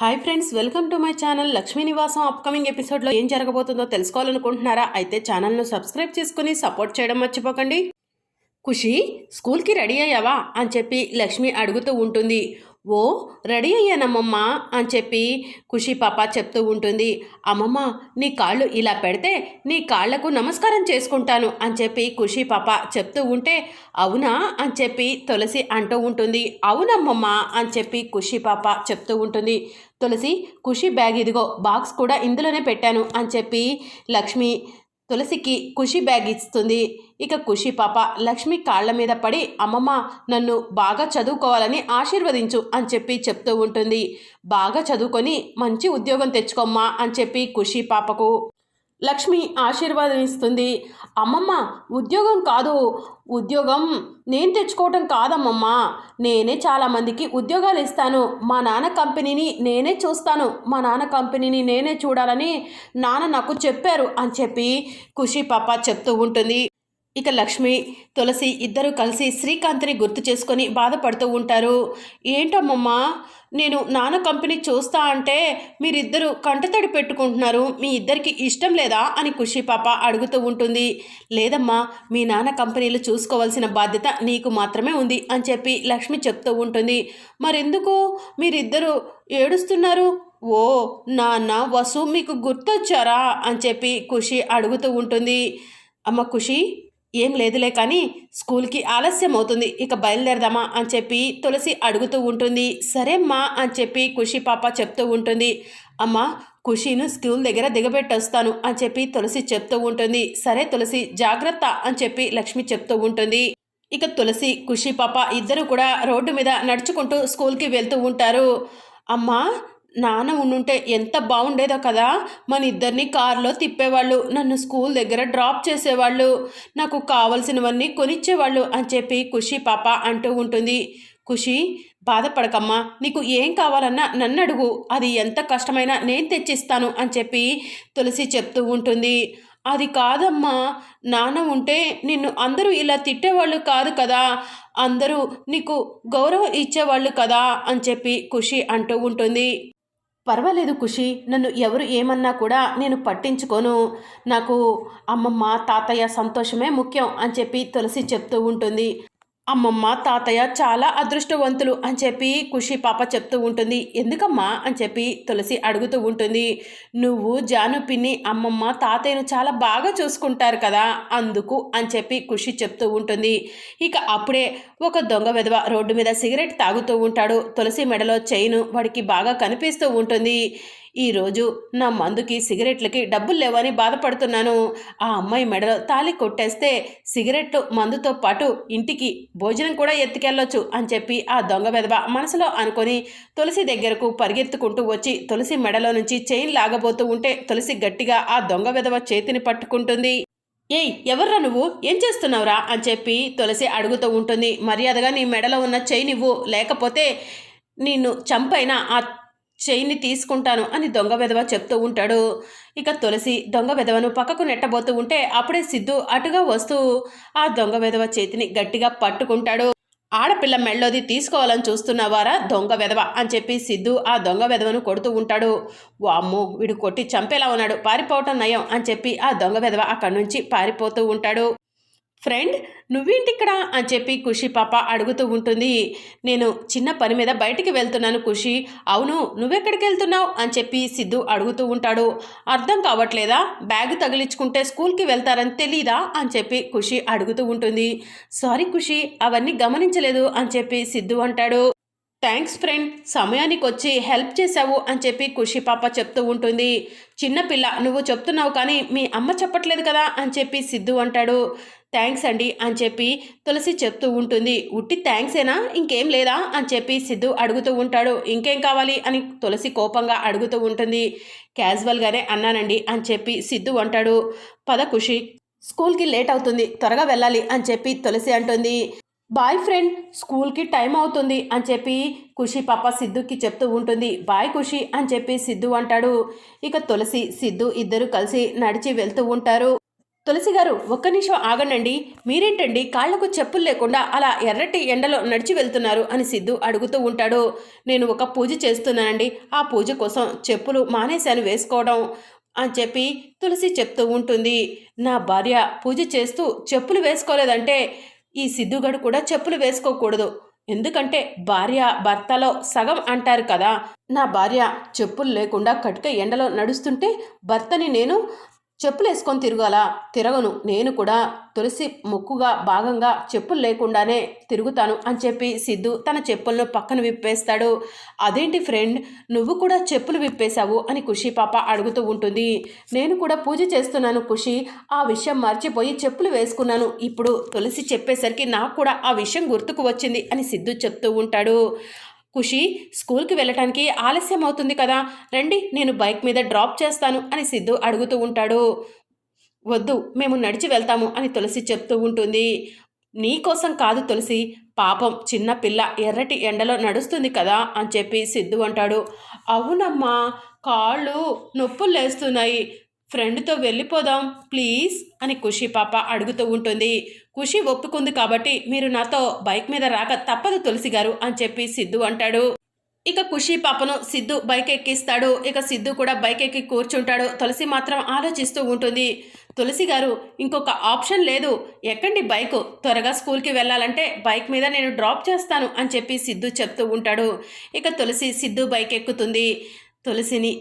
Hi friends welcome to my channel Lakshmi Nivasam upcoming ఎపిసోడ్లో ఏం జరగబోతుందో తెలుసుకోవాలనుకుంటున్నారా? అయితే ఛానల్ను సబ్స్క్రైబ్ చేసుకుని సపోర్ట్ చేయడం మర్చిపోకండి. ఖుషి స్కూల్కి రెడీ అయ్యావా? అని చెప్పి లక్ష్మి అడుగుతూ ఉంటుంది. ఓ రెడీ అయ్యానమ్మమ్మ అని చెప్పి ఖుషి పాప చెప్తూ ఉంటుంది. అమ్మమ్మ నీ కాళ్ళు ఇలా పెడితే నీ కాళ్ళకు నమస్కారం చేసుకుంటాను అని చెప్పి ఖుషి పాప చెప్తూ ఉంటే అవునా అని చెప్పి తులసి అంటూ ఉంటుంది. అవునమ్మమ్మ అని చెప్పి ఖుషి పాప చెప్తూ ఉంటుంది. తులసి ఖుషి బ్యాగ్ ఇదిగో బాక్స్ కూడా ఇందులోనే పెట్టాను అని చెప్పి లక్ష్మి తులసికి ఖుషి బ్యాగ్ ఇస్తుంది. ఇక ఖుషి పాప లక్ష్మి కాళ్ళ మీద పడి అమ్మమ్మ నన్ను బాగా చదువుకోవాలని ఆశీర్వదించు అని చెప్పి చెప్తూ ఉంటుంది. బాగా చదువుకొని మంచి ఉద్యోగం తెచ్చుకోమ్మా అని చెప్పి ఖుషి పాపకు లక్ష్మి ఆశీర్వాదం ఇస్తుంది అమ్మమ్మ ఉద్యోగం కాదు. ఉద్యోగం నేను తెచ్చుకోవటం కాదమ్మమ్మ. నేనే చాలామందికి ఉద్యోగాలు ఇస్తాను. మా నాన్న కంపెనీని నేనే చూస్తాను. మా నాన్న కంపెనీని నేనే చూడాలని నాన్న నాకు చెప్పారు అని చెప్పి ఖుషి పాప చెప్తూ ఉంటుంది. ఇక లక్ష్మి తులసి ఇద్దరు కలిసి శ్రీకాంత్ని గుర్తు చేసుకొని బాధపడుతూ ఉంటారు. ఏంటమ్మమ్మా నేను నాన్న కంపెనీ చూస్తా అంటే మీరిద్దరూ కంటతడి పెట్టుకుంటున్నారు. మీ ఇద్దరికి ఇష్టం లేదా? అని ఖుషి పాప అడుగుతూ ఉంటుంది. లేదమ్మా మీ నాన్న కంపెనీలు చూసుకోవాల్సిన బాధ్యత నీకు మాత్రమే ఉంది అని చెప్పి లక్ష్మి చెప్తూ ఉంటుంది. మరెందుకు? మీరిద్దరూ ఏడుస్తున్నారు? ఓ నాన్న వసు మీకు గుర్తొచ్చారా? అని చెప్పి ఖుషి అడుగుతూ ఉంటుంది. అమ్మ ఖుషి ఏం లేదులే కానీ స్కూల్కి ఆలస్యం అవుతుంది ఇక బయలుదేరదామా అని చెప్పి తులసి అడుగుతూ ఉంటుంది. సరే అమ్మా అని చెప్పి ఖుషి పాప చెప్తూ ఉంటుంది. అమ్మ ఖుషీను స్కూల్ దగ్గర దిగబెట్టొస్తాను అని చెప్పి తులసి చెప్తూ ఉంటుంది. సరే తులసి జాగ్రత్త అని చెప్పి లక్ష్మి చెప్తూ ఉంటుంది. ఇక తులసి ఖుషి పాప ఇద్దరు కూడా రోడ్డు మీద నడుచుకుంటూ స్కూల్కి వెళ్తూ ఉంటారు. అమ్మా నాన్న ఉండుంటే ఎంత బాగుండేదో కదా? మన ఇద్దరిని కారులో తిప్పేవాళ్ళు నన్ను స్కూల్ దగ్గర డ్రాప్ చేసేవాళ్ళు నాకు కావలసినవన్నీ కొనిచ్చేవాళ్ళు అని చెప్పి ఖుషి పాప అంటూ ఉంటుంది. ఖుషి బాధపడకమ్మా నీకు ఏం కావాలన్నా నన్ను అడుగు అది ఎంత కష్టమైనా నేను తెచ్చిస్తాను అని చెప్పి తులసి చెప్తూ ఉంటుంది. అది కాదమ్మా నాన్న ఉంటే నిన్ను అందరూ ఇలా తిట్టేవాళ్ళు కాదు కదా? అందరూ నీకు గౌరవం ఇచ్చేవాళ్ళు కదా? అని చెప్పి ఖుషి అంటూ ఉంటుంది. పర్వాలేదు ఖుషి నన్ను ఎవరు ఏమన్నా కూడా నేను పట్టించుకోను. నాకు అమ్మమ్మ తాతయ్య సంతోషమే ముఖ్యం అని చెప్పి తులసి చెప్తూ ఉంటుంది. అమ్మమ్మ తాతయ్య చాలా అదృష్టవంతులు అని చెప్పి ఖుషి పాప చెప్తూ ఉంటుంది. ఎందుకమ్మా అని చెప్పి తులసి అడుగుతూ ఉంటుంది. నువ్వు జాను పిన్ని అమ్మమ్మ తాతయ్యను చాలా బాగా చూసుకుంటారు కదా అందుకు అని చెప్పి ఖుషి చెప్తూ ఉంటుంది. ఇక అప్పుడే ఒక దొంగ విధవ రోడ్డు మీద సిగరెట్ తాగుతూ ఉంటాడు. తులసి మెడలో చైను వాడికి బాగా కనిపిస్తూ ఉంటుంది. ఈరోజు నా మందుకి సిగరెట్లకి డబ్బులు లేవని బాధపడుతున్నాను. ఆ అమ్మాయి మెడలో తాళి కొట్టేస్తే సిగరెట్లు మందుతో పాటు ఇంటికి భోజనం కూడా ఎత్తుకెళ్ళొచ్చు అని చెప్పి ఆ దొంగ వెదవ మనసులో అనుకొని తులసి దగ్గరకు పరిగెత్తుకుంటూ వచ్చి తులసి మెడలో నుంచి చైన్ లాగబోతూ ఉంటే తులసి గట్టిగా ఆ దొంగ వెదవ చేతిని పట్టుకుంటుంది. ఏయ్ ఎవర్రా నువ్వు? ఏం చేస్తున్నావురా? అని చెప్పి తులసి అడుగుతూ ఉంటుంది. మర్యాదగా నీ మెడలో ఉన్న చైన్ ఇవ్వు. లేకపోతే నిన్ను చంపైనా ఆ చైన్ని తీసుకుంటాను అని దొంగ వెధవ చెప్తూ ఉంటాడు. ఇక తులసి దొంగ వెధవను పక్కకు నెట్టబోతూ ఉంటే అప్పుడే సిద్ధు అటుగా వస్తూ ఆ దొంగ వెధవ చేతిని గట్టిగా పట్టుకుంటాడు. ఆడపిల్ల మెళ్ళోది తీసుకోవాలని చూస్తున్నావారా దొంగ వెధవ అని చెప్పి సిద్ధు ఆ దొంగ వెధవను కొడుతూ ఉంటాడు. వామ్మో వీడు కొట్టి చంపేలా ఉన్నాడు. పారిపోవటం నయం అని చెప్పి ఆ దొంగ వెధవ అక్కడి నుంచి పారిపోతూ ఉంటాడు. ఫ్రెండ్ నువ్వేంటిక్కడ? అని చెప్పి ఖుషి పాప అడుగుతూ ఉంటుంది. నేను చిన్న పని మీద బయటికి వెళ్తున్నాను ఖుషి. అవును నువ్వెక్కడికి వెళ్తున్నావు అని చెప్పి సిద్ధు అడుగుతూ ఉంటాడు. అర్థం కావట్లేదా? బ్యాగ్ తగిలించుకుంటే స్కూల్కి వెళ్తారని తెలీదా? అని చెప్పి ఖుషి అడుగుతూ ఉంటుంది. సారీ ఖుషి అవన్నీ గమనించలేదు అని చెప్పి సిద్ధు అంటాడు. థ్యాంక్స్ ఫ్రెండ్ సమయానికి వచ్చి హెల్ప్ చేశావు అని చెప్పి ఖుషి పాప చెప్తూ ఉంటుంది. చిన్నపిల్ల నువ్వు చెప్తున్నావు కానీ మీ అమ్మ చెప్పట్లేదు కదా అని చెప్పి సిద్ధు అంటాడు. థ్యాంక్స్ అండి అని చెప్పి తులసి చెప్తూ ఉంటుంది. ఉట్టి థ్యాంక్సేనా ఇంకేం లేదా? అని చెప్పి సిద్ధు అడుగుతూ ఉంటాడు. ఇంకేం కావాలి? అని తులసి కోపంగా అడుగుతూ ఉంటుంది. క్యాజువల్గానే అన్నానండి అని చెప్పి సిద్ధు అంటాడు. పద ఖుషి స్కూల్కి లేట్ అవుతుంది. త్వరగా వెళ్ళాలి అని చెప్పి తులసి అంటుంది. బాయ్ ఫ్రెండ్ స్కూల్కి టైం అవుతుంది అని చెప్పి ఖుషి పాప సిద్ధుకి చెప్తూ ఉంటుంది. బాయ్ ఖుషి అని చెప్పి సిద్ధు అంటాడు. ఇక తులసి సిద్ధు ఇద్దరు కలిసి నడిచి వెళ్తూ ఉంటారు. తులసి గారు ఒక్క నిమిషం ఆగనండి మీరేంటండి? కాళ్ళకు చెప్పులు లేకుండా అలా ఎర్రటి ఎండలో నడిచి వెళ్తున్నారు అని సిద్ధు అడుగుతూ ఉంటాడు. నేను ఒక పూజ చేస్తున్నానండి. ఆ పూజ కోసం చెప్పులు మానేశాను వేసుకోవడం అని చెప్పి తులసి చెప్తూ ఉంటుంది. నా భార్య పూజ చేస్తూ చెప్పులు వేసుకోలేదంటే ఈ సిద్ధుగడు కూడా చెప్పులు వేసుకోకూడదు. ఎందుకంటే భార్య భర్తలో సగం అంటారు కదా. నా భార్య చెప్పులు లేకుండా కటుక ఎండలో నడుస్తుంటే భర్తని నేను చెప్పులు వేసుకొని తిరగను. నేను కూడా తులసి ముక్కుగా భాగంగా చెప్పులు లేకుండానే తిరుగుతాను అని చెప్పి సిద్ధు తన చెప్పులను పక్కన విప్పేస్తాడు. అదేంటి ఫ్రెండ్? నువ్వు కూడా చెప్పులు విప్పేశావు అని ఖుషి పాప అడుగుతూ ఉంటుంది. నేను కూడా పూజ చేస్తున్నాను ఖుషి. ఆ విషయం మర్చిపోయి చెప్పులు వేసుకున్నాను. ఇప్పుడు తులసి చెప్పేసరికి నాకు కూడా ఆ విషయం గుర్తుకు వచ్చింది అని సిద్ధు చెప్తూ ఉంటాడు. ఖుషి స్కూల్కి వెళ్ళటానికి ఆలస్యం అవుతుంది కదా రండి నేను బైక్ మీద డ్రాప్ చేస్తాను అని సిద్ధు అడుగుతూ ఉంటాడు. వద్దు మేము నడిచి వెళ్తాము అని తులసి చెప్తూ ఉంటుంది. నీకోసం కాదు తులసి పాపం చిన్న పిల్ల ఎర్రటి ఎండలో నడుస్తుంది కదా అని చెప్పి సిద్ధు అంటాడు. అవునమ్మా కాళ్ళు నొప్పులు లేస్తున్నాయి. ఫ్రెండ్తో వెళ్ళిపోదాం ప్లీజ్ అని ఖుషి పాప అడుగుతూ ఉంటుంది. ఖుషి ఒప్పుకుంది కాబట్టి మీరు నాతో బైక్ మీద రాక తప్పదు తులసి గారు అని చెప్పి సిద్ధు అంటాడు. ఇక ఖుషి పాపను సిద్ధు బైక్ ఎక్కిస్తాడు ఇక సిద్ధు కూడా బైక్ ఎక్కి కూర్చుంటాడు. తులసి మాత్రం ఆలోచిస్తూ ఉంటుంది. తులసి గారు ఇంకొక ఆప్షన్ లేదు. ఎక్కండి బైక్. త్వరగా స్కూల్కి వెళ్ళాలంటే బైక్ మీద నేను డ్రాప్ చేస్తాను అని చెప్పి సిద్ధు చెప్తూ ఉంటాడు. ఇక తులసి సిద్ధు బైక్ ఎక్కుతుంది తులసిని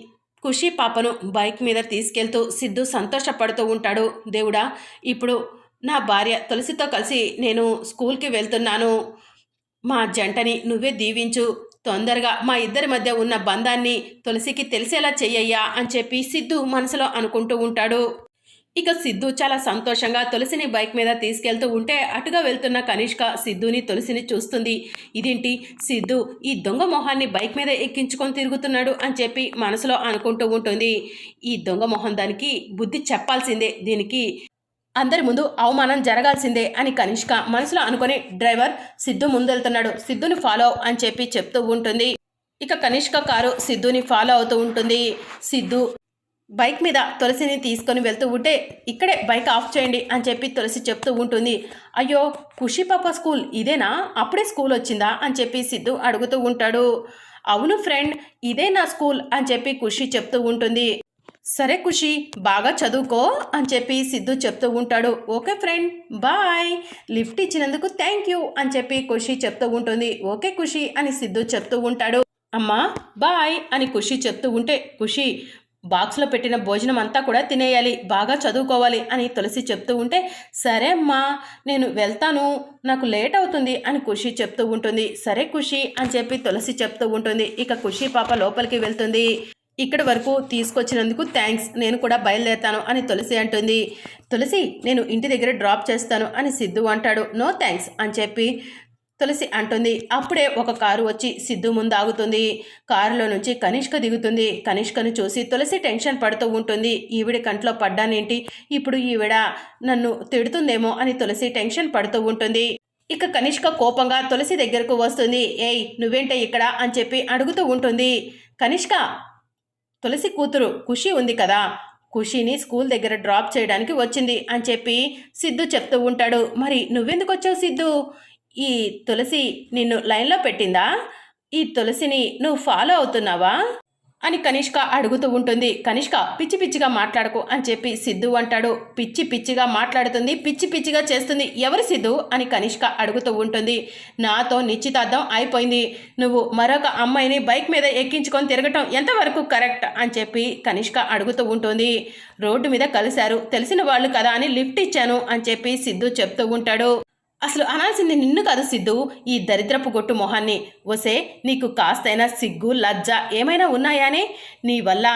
ఖుషి పాపను బైక్ మీద తీసుకెళ్తూ సిద్ధు సంతోషపడుతూ ఉంటాడు. దేవుడా ఇప్పుడు నా భార్య తులసితో కలిసి నేను స్కూల్కి వెళ్తున్నాను. మా జంటని నువ్వే దీవించు. తొందరగా మా ఇద్దరి మధ్య ఉన్న బంధాన్ని తులసికి తెలిసేలా చెయ్యయ్యా అని చెప్పి సిద్ధు మనసులో అనుకుంటూ ఉంటాడు. ఇక సిద్ధు చాలా సంతోషంగా తులసిని బైక్ మీద తీసుకెళ్తూ ఉంటే అటుగా వెళ్తున్న కనిష్క సిద్ధుని తులసిని చూస్తుంది. ఇదేంటి? సిద్ధు ఈ దొంగ మొహాన్ని బైక్ మీద ఎక్కించుకొని తిరుగుతున్నాడు అని చెప్పి మనసులో అనుకుంటూ ఉంటుంది. ఈ దొంగ మొహం దానికి బుద్ధి చెప్పాల్సిందే. దీనికి అందరి ముందు అవమానం జరగాల్సిందే అని కనిష్క మనసులో అనుకుని డ్రైవర్ సిద్ధు ముందెళ్తున్నాడు. సిద్ధుని ఫాలో అని చెప్పి చెప్తూ ఉంటుంది. ఇక కనిష్క కారు సిద్ధుని ఫాలో అవుతూ ఉంటుంది. సిద్ధు బైక్ మీద తులసిని తీసుకొని వెళ్తూ ఉంటే ఇక్కడే బైక్ ఆఫ్ చేయండి అని చెప్పి తులసి చెప్తూ ఉంటుంది. అయ్యో ఖుషి పాప స్కూల్ ఇదేనా? అప్పుడే స్కూల్ వచ్చిందా? అని చెప్పి సిద్ధు అడుగుతూ ఉంటాడు. అవును ఫ్రెండ్ ఇదే నా స్కూల్ అని చెప్పి ఖుషి చెప్తూ ఉంటుంది. సరే ఖుషి బాగా చదువుకో అని చెప్పి సిద్ధు చెప్తూ ఉంటాడు. Okay friend bye. లిఫ్ట్ ఇచ్చినందుకు థ్యాంక్ యూ అని చెప్పి ఖుషి చెప్తూ ఉంటుంది. ఓకే ఖుషి అని సిద్ధు చెప్తూ ఉంటాడు. అమ్మా బాయ్ అని ఖుషి చెప్తూ ఉంటే ఖుషి బాక్స్లో పెట్టిన భోజనం అంతా కూడా తినేయాలి బాగా చదువుకోవాలి అని తులసి చెప్తూ ఉంటే సరే అమ్మా నేను వెళ్తాను నాకు లేట్ అవుతుంది అని ఖుషి చెప్తూ ఉంటుంది. సరే ఖుషి అని చెప్పి తులసి చెప్తూ ఉంటుంది. ఇక ఖుషి పాప లోపలికి వెళ్తుంది. ఇక్కడి వరకు తీసుకొచ్చినందుకు థ్యాంక్స్ నేను కూడా బయలుదేరుతాను అని తులసి అంటుంది. తులసి నేను ఇంటి దగ్గర డ్రాప్ చేస్తాను అని సిద్ధు అంటాడు. నో థ్యాంక్స్ అని చెప్పి తులసి అంటుంది. అప్పుడే ఒక కారు వచ్చి సిద్ధు ముందు ఆగుతుంది. కారులో నుంచి కనిష్క దిగుతుంది. కనిష్కను చూసి తులసి టెన్షన్ పడుతూ ఉంటుంది. ఈవిడ కంట్లో పడ్డానేంటి? ఇప్పుడు ఈవిడ నన్ను తిడుతుందేమో అని తులసి టెన్షన్ పడుతూ ఉంటుంది. ఇక కనిష్క కోపంగా తులసి దగ్గరకు వస్తుంది. ఏయ్ నువ్వేంటే ఇక్కడ? అని చెప్పి అడుగుతూ ఉంటుంది. కనిష్క తులసి కూతురు ఖుషి ఉంది కదా. ఖుషిని స్కూల్ దగ్గర డ్రాప్ చేయడానికి వచ్చింది అని చెప్పి సిద్ధు చెప్తూ ఉంటాడు. మరి నువ్వెందుకు వచ్చావు సిద్ధు? ఈ తులసి నిన్ను లైన్లో పెట్టిందా? ఈ తులసిని నువ్వు ఫాలో అవుతున్నావా? అని కనిష్క అడుగుతూ ఉంటుంది. కనిష్క పిచ్చి పిచ్చిగా మాట్లాడకు అని చెప్పి సిద్ధు అంటాడు. పిచ్చి పిచ్చిగా మాట్లాడుతుంది పిచ్చి పిచ్చిగా చేస్తుంది. ఎవరు సిద్ధు? అని కనిష్క అడుగుతూ ఉంటుంది. నాతో నిశ్చితార్థం అయిపోయింది. నువ్వు మరొక అమ్మాయిని బైక్ మీద ఎక్కించుకొని తిరగటం ఎంతవరకు కరెక్ట్? అని చెప్పి కనిష్క అడుగుతూ ఉంటుంది. రోడ్డు మీద కలిశారు. తెలిసిన వాళ్ళు కదా అని లిఫ్ట్ ఇచ్చాను అని చెప్పి సిద్ధు చెప్తూ ఉంటాడు. అసలు అనాల్సింది నిన్ను కాదు సిద్ధు ఈ దరిద్రపు గొట్టు మొహాన్ని. వసే నీకు కాస్తైనా సిగ్గు లజ్జ ఏమైనా ఉన్నాయానే నీ? వల్ల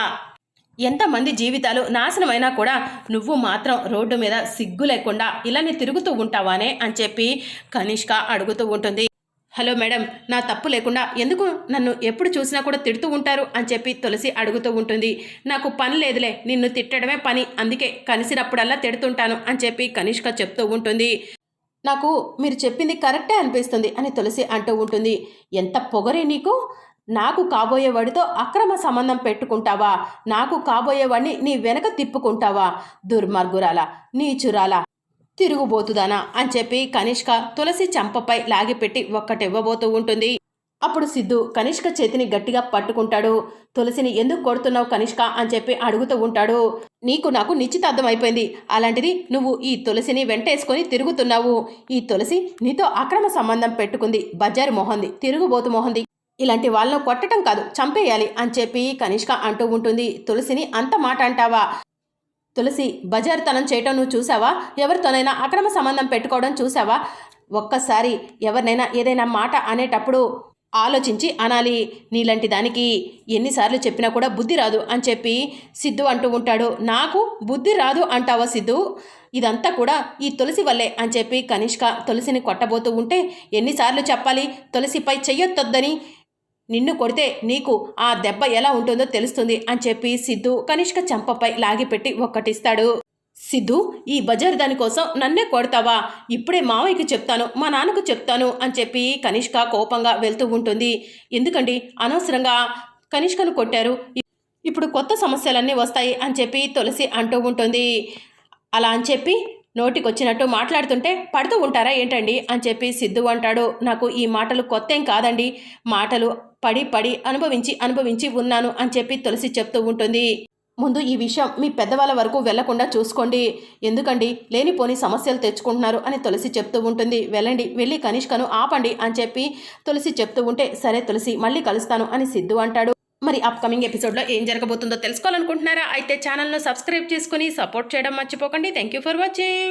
ఎంతమంది జీవితాలు నాశనమైనా కూడా నువ్వు మాత్రం రోడ్డు మీద సిగ్గు లేకుండా ఇలానే తిరుగుతూ ఉంటావానే అని చెప్పి కనిష్క అడుగుతూ ఉంటుంది. హలో మేడం నా తప్పు లేకుండా ఎందుకు నన్ను ఎప్పుడు చూసినా కూడా తిడుతూ ఉంటారు? అని చెప్పి తులసి అడుగుతూ ఉంటుంది. నాకు పని లేదులే నిన్ను తిట్టడమే పని అందుకే కలిసినప్పుడల్లా తిడుతుంటాను అని చెప్పి కనిష్క చెప్తూ ఉంటుంది. నాకు మీరు చెప్పింది కరెక్టే అనిపిస్తుంది అని తులసి అంటూ ఉంటుంది. ఎంత పొగరే నీకు? నాకు కాబోయేవాడితో అక్రమ సంబంధం పెట్టుకుంటావా? నాకు కాబోయేవాడిని నీ వెనక తిప్పుకుంటావా? దుర్మార్గురాల నీచురాల తిరుగుబోతుదానా అని చెప్పి కనిష్క తులసి చంపపై లాగిపెట్టి ఒక్కటివ్వబోతూ ఉంటుంది. అప్పుడు సిద్ధు కనిష్క చేతిని గట్టిగా పట్టుకుంటాడు. తులసిని ఎందుకు కొడుతున్నావు కనిష్క అని చెప్పి అడుగుతూ ఉంటాడు. నీకు నాకు నిశ్చితార్థం అయిపోయింది. అలాంటిది నువ్వు ఈ తులసిని వెంటేసుకొని తిరుగుతున్నావు. ఈ తులసి నీతో అక్రమ సంబంధం పెట్టుకుంది. బజారు మొహంది. తిరుగుబోతు మొహంది. ఇలాంటి వాళ్ళను కొట్టడం కాదు. చంపేయాలి అని చెప్పి కనిష్క అంటూ ఉంటుంది. తులసిని అంత మాట అంటావా? తులసి బజారుతనం చేయటం నువ్వు చూసావా ఎవరితోనైనా అక్రమ సంబంధం పెట్టుకోవడం చూసావా ఒక్కసారి ఎవరినైనా ఏదైనా మాట అనేటప్పుడు ఆలోచించి అనాలి నీలాంటి దానికి ఎన్నిసార్లు చెప్పినా కూడా బుద్ధి రాదు అని చెప్పి సిద్ధు అంటూ ఉంటాడు. నాకు బుద్ధి రాదు అంటావా సిద్ధు? ఇదంతా కూడా ఈ తులసి వల్లే అని చెప్పి కనిష్క తులసిని కొట్టబోతూ ఉంటే ఎన్నిసార్లు చెప్పాలి? తులసిపై చెయ్యొత్తొద్దని నిన్ను కొడితే నీకు ఆ దెబ్బ ఎలా ఉంటుందో తెలుస్తుంది అని చెప్పి సిద్ధు కనిష్క చంపపై లాగిపెట్టి ఒక్కటిస్తాడు. సిద్ధు ఈ బజార్ దానికోసం నన్నే కొడతావా? ఇప్పుడే మావయ్యకి చెప్తాను మా నాన్నకు చెప్తాను అని చెప్పి కనిష్క కోపంగా వెళ్తూ ఉంటుంది. ఎందుకండి? అనవసరంగా కనిష్కను కొట్టారు. ఇప్పుడు కొత్త సమస్యలన్నీ వస్తాయి అని చెప్పి తులసి అంటూ ఉంటుంది. అలా అని చెప్పి నోటికొచ్చినట్టు మాట్లాడుతుంటే పడుతూ ఉంటారా ఏంటండి? అని చెప్పి సిద్ధు అంటాడు. నాకు ఈ మాటలు కొత్త ఏం కాదండి. మాటలు పడి పడి అనుభవించి అనుభవించి ఉన్నాను అని చెప్పి తులసి చెప్తూ ఉంటుంది. ముందు ఈ విషయం మీ పెద్దవాళ్ళ వరకు వెళ్ళకుండా చూసుకోండి. ఎందుకండి? లేనిపోని సమస్యలు తెచ్చుకుంటున్నారు అని తులసి చెప్తూ ఉంటుంది. వెళ్ళండి వెళ్ళి కనిష్కను ఆపండి అని చెప్పి తులసి చెప్తూ ఉంటే సరే తులసి మళ్ళీ కలుస్తాను అని సిద్ధు అంటాడు. మరి అప్కమింగ్ ఎపిసోడ్లో ఏం జరగబోతుందో తెలుసుకోవాలనుకుంటున్నారా? అయితే ఛానల్ను సబ్స్క్రైబ్ చేసుకుని సపోర్ట్ చేయడం మర్చిపోకండి. Thank you for watching